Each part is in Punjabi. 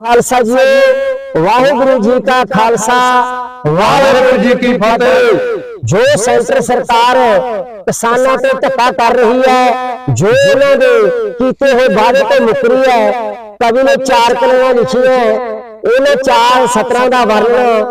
ਖਾਲਸਾ ਜੀ ਵਾਹਿਗੁਰੂ ਜੀ ਕਾ ਖਾਲਸਾ। ਵਾਹਿਗੁਰੂ ਜੀ ਕੀ ਫਤਿਹ। ਜੋ ਸੈਂਟਰ ਸਰਕਾਰ ਕਿਸਾਨਾਂ ਤੇ ਧੱਕਾ ਕਰ ਰਹੀ ਹੈ, ਜੋ ਉਹਨਾਂ ਦੇ ਕੀਤੇ ਹੋਏ ਵਾਅਦੇ ਤੇ ਮੁਕਰੀ ਹੈ, ਕਵੀ ਨੇ ਚਾਰ ਕਲੀਆਂ ਲਿਖੀਆਂ ਇਹਨਾਂ ਚਾਰ ਸਤਰਾਂ ਦਾ ਵਰਣਨ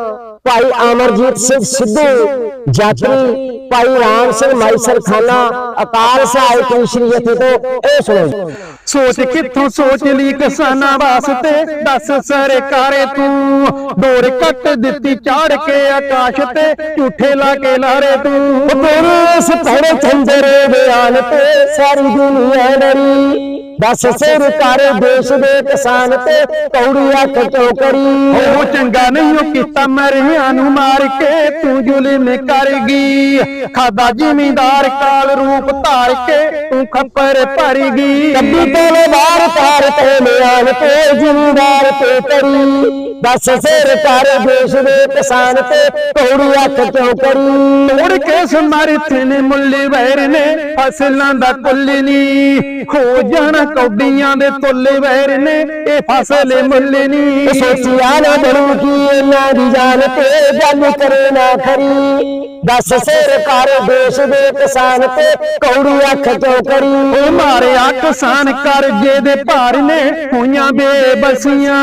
ਭਾਈ ਅਮਰਜੀਤ ਸਿੰਘ ਸਿੱਧੂ ਜਾਤਰੀ ਭਾਈ ਰਾਮ ਸਿੰਘ ਮਾਈਸਰ ਖਾਨਾ ਅਕਾਲ ਸਹਾਇਕ ਸ਼੍ਰੀ ਜਥੇ ਤੋਂ ਇਹ ਸੁਣੋ। ਸੋਚ ਕਿੱਥੋਂ ਸੋਚ ਲਈ ਕਿਸਾਨਾਂ ਵਾਸਤੇ? ਦੱਸ ਸਰਕਾਰੇ ਤੂੰ। ਡੋਰ ਕੱਟ ਦਿੱਤੀ ਚਾੜ ਕੇ ਆਕਾਸ਼ ਤੇ ਝੂਠੇ ਲਾ ਕੇ ਲਾਰੇ ਤੂੰ। ਤੇਰੇ ਸਪੜੇ ਚੰਦਰੇ ਬਿਆਨ ਤੇ ਸਾਰੀ ਦੁਨੀਆ ਡਰੀ। ਦੱਸ ਸਰਕਾਰ ਦੇਸ਼ ਦੇ ਕਿਸਾਨ ਤੇ ਕੌੜੀ ਅੱਖ ਕਿਉਂ ਕਰੀ। ਉਹ ਚੰਗਾ ਨਹੀਂ ਉਹ ਕੀਤਾ ਮਰਿਆਂ ਨੂੰ ਮਾਰ ਕੇ ਤੂੰ ਜ਼ੁਲਮ ਕਰ ਗਈ। ਖਾਦਾ ਜ਼ਿਮੀਂਦਾਰ ਕਾਲ ਰੂਪ ਧਾਰ ਕੇ ਤੂੰ ਖੱਪਰ ਭਰ ਗਈ। ਕੱਬੀ ਤੋਲੇ ਬਾਹਰ ਤਾਰ ਤੇ ਮਿਆਨ ਤੇ ਜ਼ਿਮੀਦਾਰ ਤੇ ਕਰੀ ਦੱਸ ਸਰਕਾਰ ਦੇਸ਼ ਦੇ ਕਿਸਾਨ ਤੇ ਕੌੜੀ ਅੱਖ ਕਿਉਂ ਕਰੀ ਤੋੜ ਕੇ ਸਮਰਥੇ ਨੇ ਮੁੱਲੇ ਵੈਰ ਨੇ ਫਸਲਾਂ ਦਾ ਕੁੱਲ ਨੀ। ਖੋ ਜਾਣਾ ਕੌਡੀਆਂ ਦੇ ਤੁੱਲੇ ਵੈਰ ਨੇ ਇਹ ਫਸਲ ਮੁੱਲ ਨੀ। ਸੋਚਿਆ ਨਾ ਬਣੂ ਕੀ ਇਹਨਾਂ ਦੀ ਜਾਨ ਤੇ ਗੱਲ ਕਰੇ ਨਾ ਖਰੀ। ਦੱਸ ਸਰਕਾਰ ਦੇਸ਼ ਦੇ ਕਿਸਾਨ ਤੇ ਕੌੜੀ ਅੱਖ ਕਿਉਂ ਕਰੀ ਉਹ ਮਾਰਿਆ ਕਿਸਾਨ ਕਰਜ਼ੇ ਦੇ ਭਾਰ ਨੇ ਹੋਈਆਂ ਬੇਬਸੀਆਂ।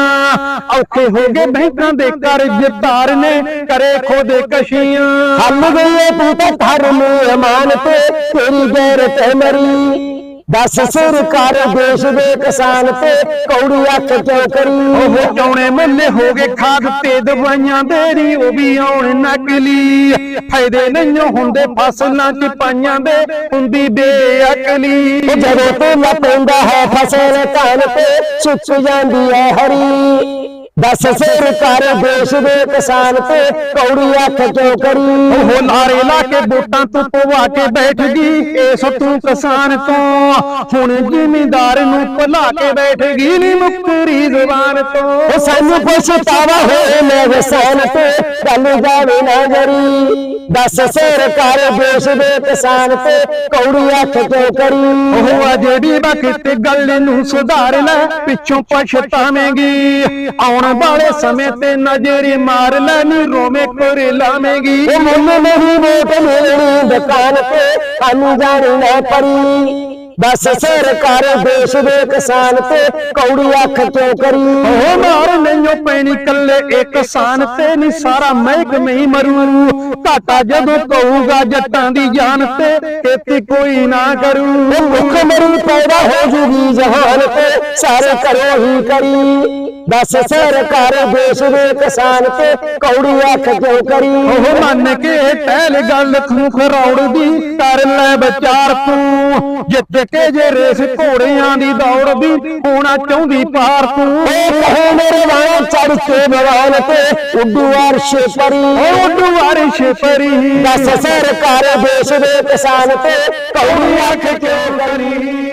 ਔਖੇ ਹੋ ਗਏ ਬੈਂਕਾਂ ਦੇ ਕਰਜ਼ ਧਾਰ ਨੇ ਕਰੇ ਖੋਦੇ ਕਸ਼ੀਆਂ। ਹੱਲ ਗਈ ਤੂੰ ਤਾਂ ਧਰਮ ਅਮਾਨ ਤੇ ਤੇਰੀ ਗੈਰਤ ਮਰੀ। ਦੱਸ ਸਰਕਾਰ ਦੇਸ਼ ਦੇ ਕਿਸਾਨ ਤੇ ਕੌੜੀ ਅੱਖ ਕਿਉਂ ਕਰੀ। ਉਹ ਚੌਣੇ ਮੁੱਲੇ ਹੋ ਗਏ ਖਾਦ ਤੇ ਦਵਾਈਆਂ ਦੇ ਨੀ ਉਹ ਵੀ ਆਉਣ ਨਕਲੀ। ਫਾਇਦੇ ਨਹੀਂ ਹੁੰਦੇ ਫਸਲਾਂ ਚ ਪਾਈਆਂ ਦੇ ਹੁੰਦੀ ਬੇਅਕਲੀ। ਜਦੋਂ ਤੂੰ ਲੱਪੈਂਦਾ ਹੈ ਫਸਲ ਧਨ ਤੇ ਸੁੱਕ ਜਾਂਦੀ ਹੈ ਹਰੀ। ਦੱਸ ਸਰਕਾਰ ਦੇਸ਼ ਦੇ ਕਿਸਾਨ ਤੇ ਕੌੜੀ ਅੱਖ ਕਿਉਂ ਕਰੀ? ਉਹ ਲਾਰੇ ਲਾ ਕੇ ਵੋਟਾਂ ਤੋਂ ਪਵਾ ਕੇ ਬੈਠ ਗਈ। ਇਸ ਤੂੰ ਕਿਸਾਨ ਤੋਂ ਹੁਣ ਜ਼ਿਮੀਂਦਾਰ ਨੂੰ ਭੁਲਾ ਕੇ ਬੈਠ ਗਈ ਨੀ ਮੁਕਰੀ ਜ਼ੁਬਾਨ ਤੋਂ। ਉਹ ਸਾਨੂੰ ਪਛਤਾਵਾ ਹੋਏ ਮੈਂ ਵਸਾਨ ਤੇ ਗੱਲ ਜਾਵੇ ਨਾ ਜਰੀ। ਦੱਸ ਸਰਕਾਰ ਦੇਸ਼ ਦੇ ਕਿਸਾਨ ਤੇ ਕੌੜੀ ਅੱਖ ਕਿਉਂ ਕਰੀ? ਉਹ ਆ ਜਿਹੜੀ ਵਕਤ ਗੱਲ ਨੂੰ ਸੁਧਾਰ ਲੈ ਪਿੱਛੋਂ ਪਛਤਾਵੇਂਗੀ। ਆਉਣ ਵਾਲੇ ਸਮੇਂ ਤੇ ਨਜ਼ਰ ਮਾਰ ਲੈ ਨੀ ਰੋਵੇਂ ਕੋਰੇ ਲਾਵੇਂਗੀ। ਉਹ ਮੁੱਲ ਨਹੀਂ ਵੋਟ ਮਿਲਣੀ ਦੁਕਾਨ ਤੇ ਸਾਨੂੰ ਜਾਣੀ ਨਾ ਪਰੀ ਦੱਸ ਸਰਕਾਰ ਦੇਸ਼ ਦੇ ਕਿਸਾਨ ਤੇ ਕੌੜੀ ਅੱਖ ਕਿਉਂ ਕਰੀ? ਉਹ ਮਾਰ ਨਹੀਂਓ ਪੈਣੀ ਕੱਲੇ ਇੱਕ ਕਿਸਾਨ ਤੇ ਨੀ ਸਾਰਾ ਮਹਿਕਮੇ ਹੀ ਮਰੂ। ਘਾਟਾ ਜਦੋਂ ਕਹੂਗਾ ਜੱਟਾਂ ਦੀ ਜਾਨ ਤੇ ਖੇਤੀ ਕੋਈ ਨਾ ਕਰੂ। ਉਹ ਭੁੱਖ ਮਰੀ ਪੈਦਾ ਹੋ ਜੂਗੀ ਜਹਾਨ ਤੇ ਸਾਰੇ ਕਰੋ ਹੀ ਕਰੀ। ਦੱਸ ਸਰਕਾਰ ਦੇਸ਼ ਦੇ ਕਿਸਾਨ ਤੇ ਕੌੜੀ ਅੱਖ ਕਿਉਂ ਕਰੀ? ਉਹ ਮੰਨ ਕੇ ਟਹਿਲ ਗੱਲ ਤੂੰ ਖਰੌੜ ਦੀ ਕਰ ਲੈ ਵਿਚਾਰ ਤੂੰ। ਜਿੱਤ ਕੇ ਜੇ ਰੇਸ ਘੋੜਿਆਂ ਦੀ ਦੌੜ ਦੀ ਹੋਣਾ ਚਾਹੁੰਦੀ ਪਾਰ ਤੂੰ। ਕਹੇ ਮੇਰੇ ਵਾਂ ਚੜ ਕੇ ਬਵਾਨ ਤੇ ਉੱਡੂ ਅਰਸ਼ ਪਰੀ। ਉਹ ਦੁਆਰਿਸ਼ ਪਰੀ। ਦੱਸ ਸਰਕਾਰ ਦੇਸ਼ ਦੇ ਕਿਸਾਨ ਤੇ ਕੌੜੀ ਅੱਖ ਕਿਉਂ ਕਰੀ?